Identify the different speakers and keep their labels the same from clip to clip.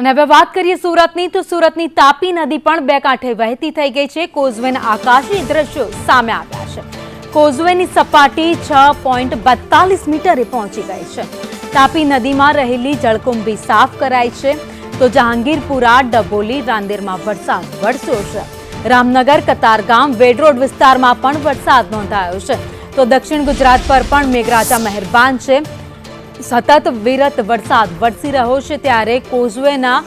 Speaker 1: અને હવે વાત કરીએ સુરતની, તો સુરતની તાપી નદી પણ બે કાંઠે વહેતી થઈ ગઈ છે. કોઝવેના આકાશી દ્રશ્યો સામે આવ્યા છે. કોઝવેની સપાટી છ પોઈન્ટ બત્તાલીસ મીટરે પહોંચી ગઈ છે. તાપી નદીમાં રહેલી જળકુંભી સાફ કરાઈ છે. તો જહાંગીરપુરા ડબોલી રાંદેરમાં વરસાદ વરસ્યો છે. રામનગર, કતારગામ વેડરોડ વિસ્તારમાં પણ વરસાદ નોંધાયો છે. તો દક્ષિણ ગુજરાત પર પણ મેઘરાજા મહેરબાન છે. સતત વિરત વરસાદ વરસી રહ્યો છે ત્યારે કોઝવેના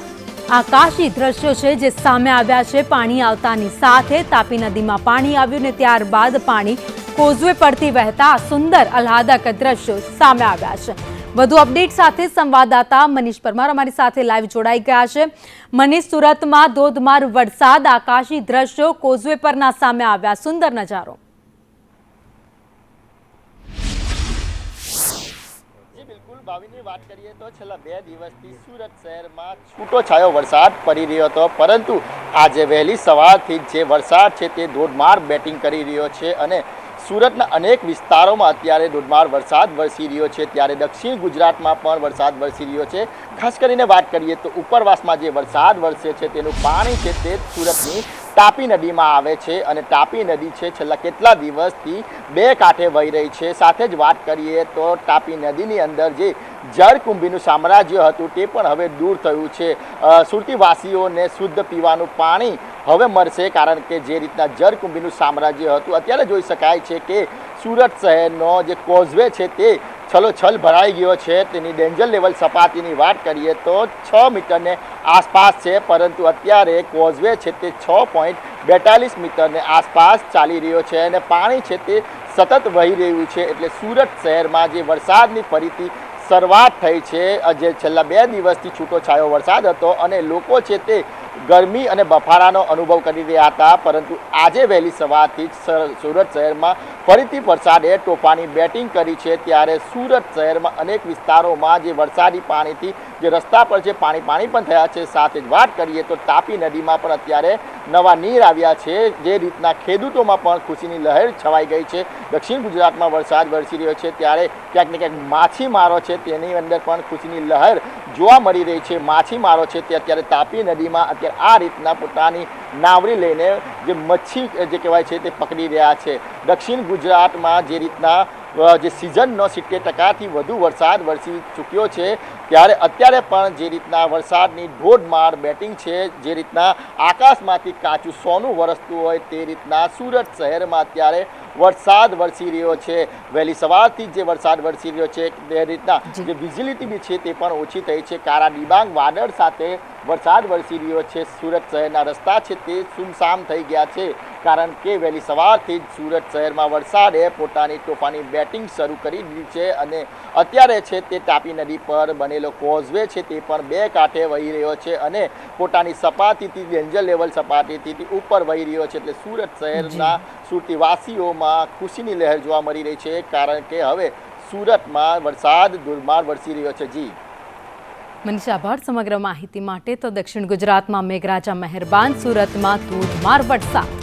Speaker 1: આકાશી દ્રશ્યો છે જે સામે આવ્યા છે. પાણી આવતાની સાથે તાપી નદીમાં પાણી આવ્યું ને ત્યારબાદ પાણી કોઝવે પરથી વહેતા સુંદર આહલાદક દ્રશ્યો સામે આવ્યા છે. વધુ અપડેટ સાથે સંવાદદાતા મનીષ પરમાર અમારી સાથે લાઈવ જોડાઈ ગયા છે. મનીષ, સુરતમાં ધોધમાર વરસાદ, આકાશી દ્રશ્યો કોઝવે પરના સામે આવ્યા. સુંદર નજારો.
Speaker 2: બિલકુલ. ભાવિની વાત કરીએ તો છેલ્લા બે દિવસથી સુરત શહેરમાં છૂટો છાયો વરસાદ પડી રહ્યો હતો. પરંતુ આજે વહેલી સવારથી જે વરસાદ છે તે ધોધમાર બેટિંગ કરી રહ્યો છે અને સુરતના અનેક વિસ્તારોમાં અત્યારે ધોધમાર વરસાદ વરસી રહ્યો છે. ત્યારે દક્ષિણ ગુજરાતમાં પણ વરસાદ વરસી રહ્યો છે. ખાસ કરીને વાત કરીએ તો ઉપરવાસમાં જે વરસાદ વરસે છે તેનું પાણી છે તે સુરતની તાપી નદીમાં આવે છે અને તાપી નદી છે છેલ્લા કેટલા દિવસથી બે કાંઠે વહી રહી છે. સાથે જ વાત કરીએ તો તાપી નદીની અંદર જે જળકુંભીનું સામ્રાજ્ય હતું તે પણ હવે દૂર થયું છે. સુરતીવાસીઓને શુદ્ધ પીવાનું પાણી હવે મળશે કારણ કે જે રીતના જળકુંભીનું સામ્રાજ્ય હતું, અત્યારે જોઈ શકાય છે કે સુરત શહેરનો જે કોઝવે છે તે છલોછલ ભરાઈ ગયો છે. તેની ડેન્જર લેવલ સપાટીની વાત કરીએ તો છ મીટરને આસપાસ છે, પરંતુ અત્યારે કોઝવે છે તે છ પોઈન્ટ બેતાલીસ મીટરને આસપાસ ચાલી રહ્યો છે અને પાણી છે તે સતત વહી રહ્યું છે. એટલે સુરત શહેરમાં જે વરસાદની ફરીથી શરૂઆત થઈ છે જે છેલ્લા બે દિવસથી છૂટો છાયો વરસાદ હતો અને લોકો છે તે ગરમી અને બફારાનો અનુભવ કરી રહ્યા હતા, પરંતુ આજે વહેલી સવારથી જ સુરત શહેરમાં ફરીથી વરસાદે તોફાની બેટિંગ કરી છે, ત્યારે સુરત શહેરમાં અનેક વિસ્તારોમાં જે વરસાદી પાણીથી જે રસ્તા પર જે પાણી પાણી પણ થયા છે, સાથે જ વાત કરીએ તો તાપી નદીમાં પણ અત્યારે નવા નીર આવ્યા છે. જે રીતના ખેડૂતોમાં પણ ખુશીની લહેર છવાઈ ગઈ છે. દક્ષિણ ગુજરાતમાં વરસાદ વરસી રહ્યો છે. ત્યારે ક્યાંક ને ક્યાંક માછીમારો છે. તેની અંદર પણ ખુશીની લહેર જોવા મળી રહી છે. માછીમારો છે તે અત્યારે તાપી નદીમાં અત્યારે આ રીતના પોતાની નાવડી લઈને જે મચ્છી જે કહેવાય છે તે પકડી રહ્યા છે. દક્ષિણ ગુજરાતમાં જે રીતના જે સિઝનનો સિત્તેર ટકાથી વધુ વરસાદ વરસી ચૂક્યો છે ત્યારે અત્યારે પણ જે રીતના વરસાદની ઢોઢમાર બેટિંગ છે જે રીતના આકાશમાંથી કાચું સોનું વરસતું હોય તે રીતના સુરત શહેરમાં અત્યારે વરસાદ વરસી રહ્યો છે. વહેલી સવારથી જ વરસાદ વરસી રહ્યો છે તે રીતના જે. વિઝિબિલિટી બી છે તે પણ ઓછી થઈ છે. કારા ડિબાંગ વાદળ સાથે વરસાદ વરસી રહ્યો છે. સુરત શહેરના રસ્તા છે તે સુમસામ થઈ ગયા છે. કારણ કે વહેલી સવારથી જ સુરત શહેરમાં વરસાદે પોતાની તોફાની બેટિંગ શરૂ કરી દીધી છે અને અત્યારે છે તે તાપી નદી પર બનેલો કોઝવે છે તે પણ બે કાંઠે વહી રહ્યો છે અને પોતાની સપાટીથી ડેન્જર લેવલ સપાટીથી ઉપર વહી રહ્યો છે એટલે સુરત શહેરના સુરતીવાસીઓમાં ખુશીની લહેર જોવા મળી રહી છે કારણ કે હવે સુરતમાં વરસાદ ધોધમાર વરસી રહ્યો છે. જી.
Speaker 1: મનીષ આભાર સમગ્ર માહિતી માટે તો દક્ષિણ ગુજરાતમાં મેઘરાજા મહેરબાન સુરતમાં ધોધમાર વરસાદ.